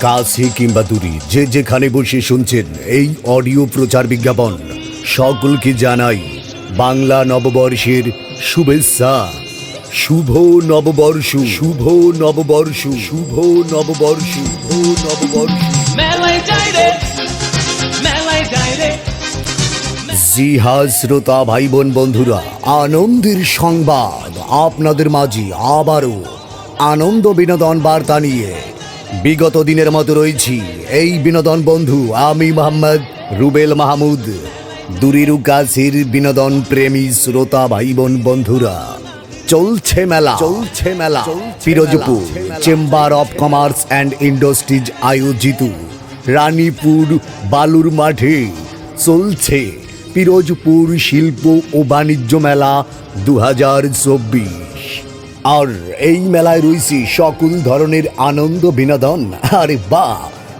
কাছে কিংবা দূরে যে যেখানে বসে শুনছেন এই অডিও প্রচার বিজ্ঞাপন সকলকে জানাই বাংলা নববর্ষের শুভেচ্ছা। শুভ নববর্ষ শুভ নববর্ষ শুভ নববর্ষ শুভ নববর্ষ। হ্যাঁ শ্রোতা ভাই বোন বন্ধুরা আনন্দের সংবাদ আপনাদের মাঝে আবারও আনন্দ বিনোদন বার্তা নিয়ে বিগত দিনের মতো রয়েছি। এই বিনোদন বন্ধু আমি মোহাম্মদ রুবেল মাহমুদ। দূরের কাছের বিনোদন প্রেমী শ্রোতা ভাই বোন বন্ধুরা চলছে মেলা। চলছে মেলা। Firozpur chamber of commerce and industries আয়োজিত। রানীপুর বালুর মাঠে চলছে পিরোজপুর শিল্প ও বাণিজ্য মেলা দু হাজার চব্বিশ। আর এই মেলায় রয়েছে সকল ধরনের আনন্দ বিনোদন। আরে বা,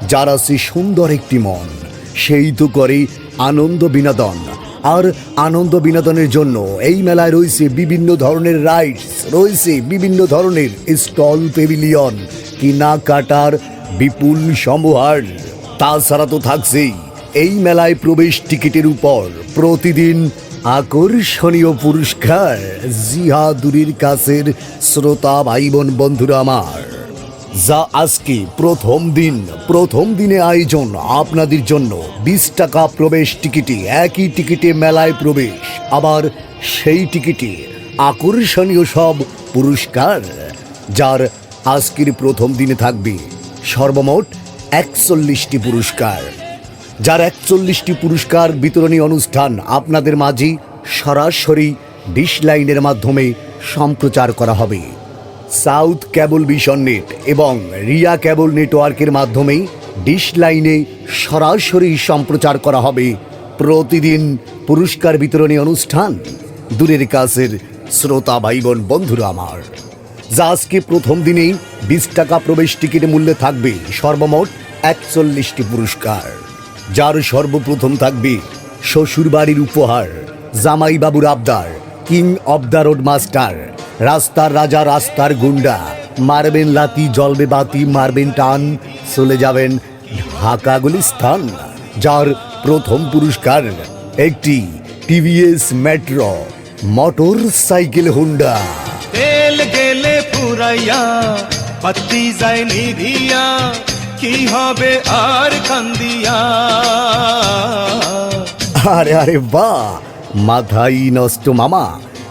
যারা সে সুন্দর একটি মন, সেই তো করে আনন্দ বিনোদন। আর আনন্দ বিনোদনের জন্য এই মেলায় রয়েছে বিভিন্ন ধরনের রাইডস রয়েছে বিভিন্ন ধরনের স্টল পেভিলিয়ন কেনাকাটার বিপুল সমাহার তাছাড়া তো থাকছেই, এই মেলায় প্রবেশ টিকিটের উপর প্রতিদিন আকর্ষণীয় পুরস্কার জিহাদুরির কাছের শ্রোতা ভাই বোন বন্ধুরা আমার। যা আজকে প্রথম দিন, প্রথম দিনে আয়োজন আপনাদের জন্য। বিশ টাকা প্রবেশ টিকিটে, একই টিকিটে মেলায় প্রবেশ। আবার সেই টিকিটে আকর্ষণীয় সব পুরস্কার, যার আজকের প্রথম দিনে থাকবে সর্বমোট একচল্লিশটি পুরস্কার। যার একচল্লিশটি পুরস্কার বিতরণী অনুষ্ঠান আপনাদের মাঝে সরাসরি ডিশ লাইনের মাধ্যমে সম্প্রচার করা হবে। সাউথ ক্যাবল ভিশন নেট এবং রিয়া ক্যাবল নেটওয়ার্কের মাধ্যমে ডিশ লাইনে সরাসরি সম্প্রচার করা হবে প্রতিদিন পুরস্কার বিতরণী অনুষ্ঠান। দূরের কাছের শ্রোতা ভাই বোন বন্ধুরা আমার, যা আজকে প্রথম দিনেই বিশ টাকা প্রবেশ টিকিট মূল্যে থাকবে সর্বমোট একচল্লিশটি পুরস্কার। যার সর্বপ্রথম থাকবে শ্বশুরবাড়ির উপহার, জামাইবাবুর আবদার, king of the road master রাস্তার রাজা রাস্তার গুন্ডা, মারবেন লাতি জলবে বাতি, মারবেন টান, চলে যাবেন ঢাকা গুলিস্তান যার প্রথম পুরস্কার একটি TVS metro, motor cycle Honda. তেল গেলে পুরাইয়া কি হবে আর কান্দিয়া আরে আরে বাহ, মাথাই নষ্ট মামা,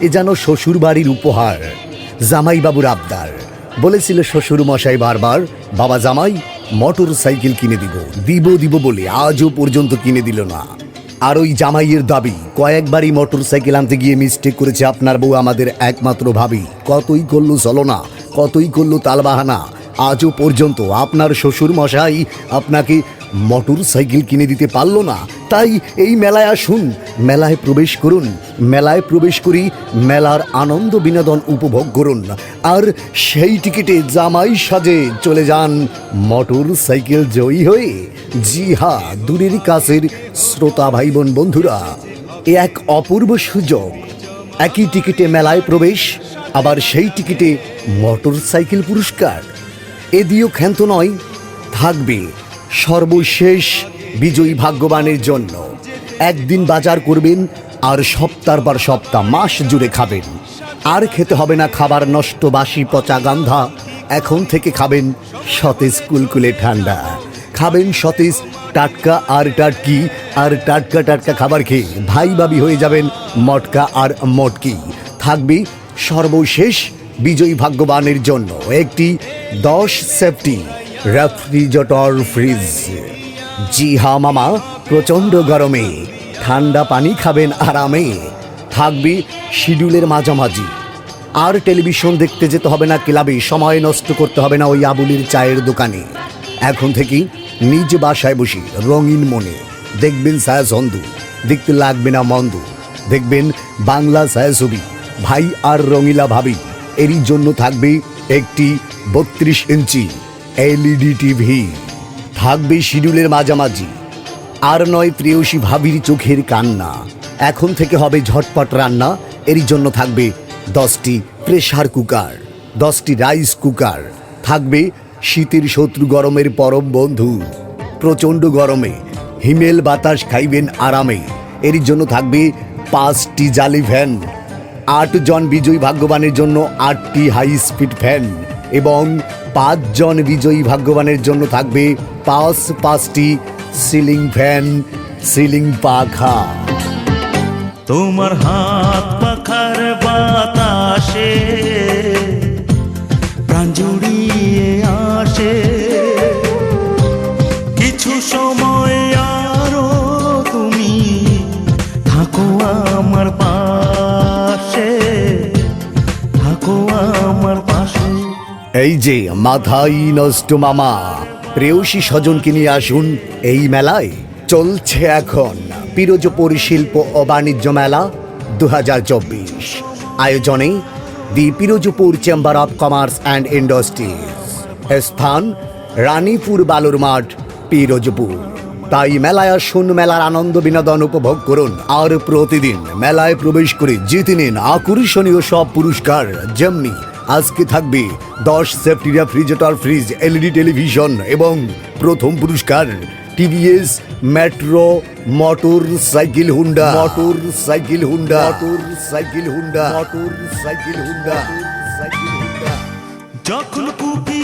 এ যেন শ্বশুর বাড়ির উপহার জামাই বাবুর আবদার। বলেছিল শ্বশুর মশাই বারবার, বাবা জামাই, মোটর সাইকেল কিনে দিব দিব দিব বলে আজও পর্যন্ত কিনে দিল না। আর ওই জামাইয়ের দাবি, কয়েকবারই মোটর সাইকেল আনতে গিয়ে মিস্টেক করেছে আপনার বউ আমাদের একমাত্র ভাবি। কতই করল চলো না, কতই করল তালবাহানা আজও পর্যন্ত আপনার শ্বশুর মশাই আপনাকে মোটর সাইকেল কিনে দিতে পারল না। তাই এই মেলায় আসুন, মেলায় প্রবেশ করুন, মেলায় প্রবেশ করি মেলার আনন্দ বিনোদন উপভোগ করুন। আর সেই টিকিটে জামাই সাজে চলে যান মোটর সাইকেল জয়ী হয়ে। জি হা দূরের কাছের শ্রোতা ভাই বোন বন্ধুরা, এ এক অপূর্ব সুযোগ। একই টিকিটে মেলায় প্রবেশ, আবার সেই টিকিটে মোটর সাইকেল পুরস্কার। এ দিয়েও ক্ষান্ত নয়, থাকবে সর্বশেষ বিজয়ী ভাগ্যবানের জন্য। একদিন বাজার করবেন আর সপ্তাহ পর সপ্তাহ মাস জুড়ে খাবেন। আর খেতে হবে না খাবার নষ্ট বাসি পচা গান্ধা। এখন থেকে খাবেন সতেজ কুলকুলে ঠান্ডা। খাবেন সতেজ টাটকা আর টাটকি। আর টাটকা টাটকা খাবার খেয়ে ভাই ভাবি হয়ে যাবেন মটকা আর মটকি। থাকবে সর্বশেষ বিজয়ী ভাগ্যবানের জন্য একটি দশ সেফটি রেফ্রিজারেটর ফ্রিজ। জি হা মামা, প্রচণ্ড গরমে। ঠান্ডা পানি খাবেন আরামে। থাকবে শিডিউলের মাঝামাঝি। আর টেলিভিশন দেখতে যেতে হবে না ক্লাবে, সময় নষ্ট করতে হবে না ওই আবুলির চায়ের দোকানে। এখন থেকেই নিজ বাসায় বসে রঙিন মনে দেখবেন ছায়াছন্দু দেখতে লাগবে না মন্দ। দেখবেন বাংলা ছায়াছবি ভাই আর রঙিলা ভাবি। এরই জন্য থাকবে একটি বত্রিশ ইঞ্চি এলইডি টিভি থাকবে শিডিউলের মাঝামাঝি। আর নয় প্রেয়সী ভাবির চোখের কান্না। এখন থেকে হবে ঝটপট রান্না, এরই জন্য থাকবে দশটি প্রেশার কুকার, দশটি রাইস কুকার। থাকবে শীতের শত্রু গরমের পরম বন্ধু। প্রচণ্ড গরমে হিমেল বাতাস খাইবেন আরামে এর জন্য থাকবে পাঁচটি জালি ফ্যান আটজন বিজয়ী ভাগ্যবানের জন্য আটটি হাই স্পিড ফ্যান এবং পাঁচজন বিজয়ী ভাগ্যবানের জন্য থাকবে পাঁচ পাঁচটি সিলিং ফ্যান সিলিং পাখা। তোমার হাত পাখার বাতাসে এই যে মাথাই নষ্ট মামা, প্রেয়সী স্বজনকে নিয়ে আসুন এই মেলায়। চলছে এখন পিরোজপুর শিল্প ও বাণিজ্য মেলা দু আয়োজনে the Pirojpur chamber of commerce and industries. স্থান রানীপুর বালুর মাঠ, পিরোজপুর। তাই মেলায় আসুন, মেলার আনন্দ বিনোদন উপভোগ করুন। আর প্রতিদিন মেলায় প্রবেশ করে জিতে নিন আকর্ষণীয় সব পুরস্কার, যেমনি আজকে থাকবে দশ সেফটিরা ফ্রিজেটর ফ্রিজ এলইডি টেলিভিশন এবং প্রথম পুরস্কার TVS metro motor cycle Honda. Motor cycle Honda. Motor cycle Honda. Motor cycle Honda. যখন কুপি